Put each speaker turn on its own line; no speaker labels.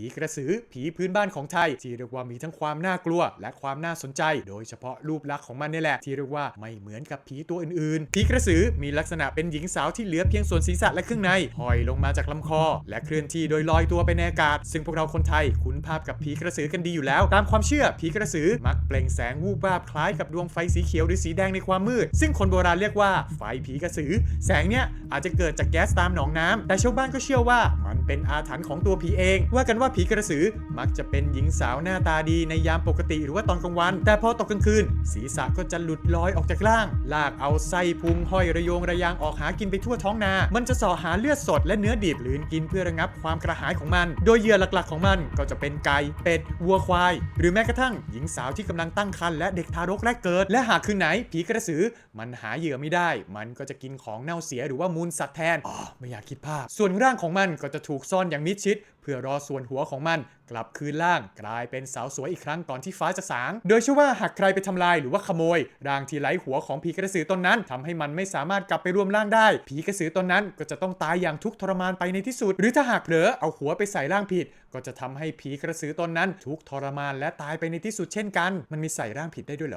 ผีกระสือ ผีพื้นบ้านของไทย ที่เรียกว่ามีทั้งความน่ากลัว และความน่าสนใจ โดยเฉพาะรูปลักษณ์ของมันนี่แหละ ที่เรียกว่าไม่เหมือนกับผีตัวอื่นๆ ผีกระสือมีลักษณะเป็นหญิงสาวที่เหลือเพียงส่วนศีรษะและเครื่องในห้อยลงมาจากลำคอ และเคลื่อนที่โดยลอยตัวไปในอากาศ ซึ่งพวกเราคนไทยคุ้นภาพกับผีกระสือกันดีอยู่แล้ว ตามความเชื่อผีกระสือมักเปล่งแสงวูบวาบคล้ายกับดวงไฟสีเขียวหรือสีแดงในความมืด ซึ่งคนโบราณเรียกว่าไฟผีกระสือ แสงเนี้ยอาจจะเกิดจากแก๊สตามหนองน้ำแต่ชาวบ้านก็เชื่อว่ามันเป็นอาถรรพ์ของตัวผีเอง ว่ากันว่าผีกระสือมักจะเป็นหญิงสาวหน้าตาดีในยามปกติหรือว่าตอนกลางวัน แต่พอตกกลางคืน ศีรษะก็จะหลุดลอยออกจากร่าง ลากเอาไส้พุงห้อยระโยงระยางออกหากินไปทั่วท้องนา มันจะสาะหาเลือดสดและเนื้อดิบหรือกินเพื่อระงับความกระหายของมัน โดยเหยื่อหลักๆของมันก็จะเป็นไก่เป็ดวัวควาย หรือแม้กระทั่งหญิงสาวที่กำลังตั้งครรภ์และเด็กทารกแรกเกิด และหากคืนไหน ผีกระสือ มันหาเหยื่อไม่ได้ มันก็จะกินของเน่าเสียหรือว่ามูลสัตว์แทนอ๋อไม่อยากคิดภาพ ส่วนร่างของมันก็จะถูกซ่อนอย่างมิดชิด พื่อรอส่วนหัวของมันกลับคืนล่างกลายเป็นสาวสวยอีกครั้งก่อนที่ฟ้าจะสาง โดยเชื่อว่าหากใครไปทำลายหรือว่าขโมยร่างที่ไร้หัวของผีกระสือตนนั้นทำให้มันไม่สามารถกลับไปรวมร่างได้ ผีกระสือตนนั้นก็จะต้องตายอย่างทุกทรมานไปในที่สุด หรือถ้าหากเผลอเอาหัวไปใส่ร่างผิด ก็จะทำให้ผีกระสือตนนั้นทุกทรมานและตายไปในที่สุดเช่นกัน มันมีใส่ร่างผิดได้ด้วยเหรอ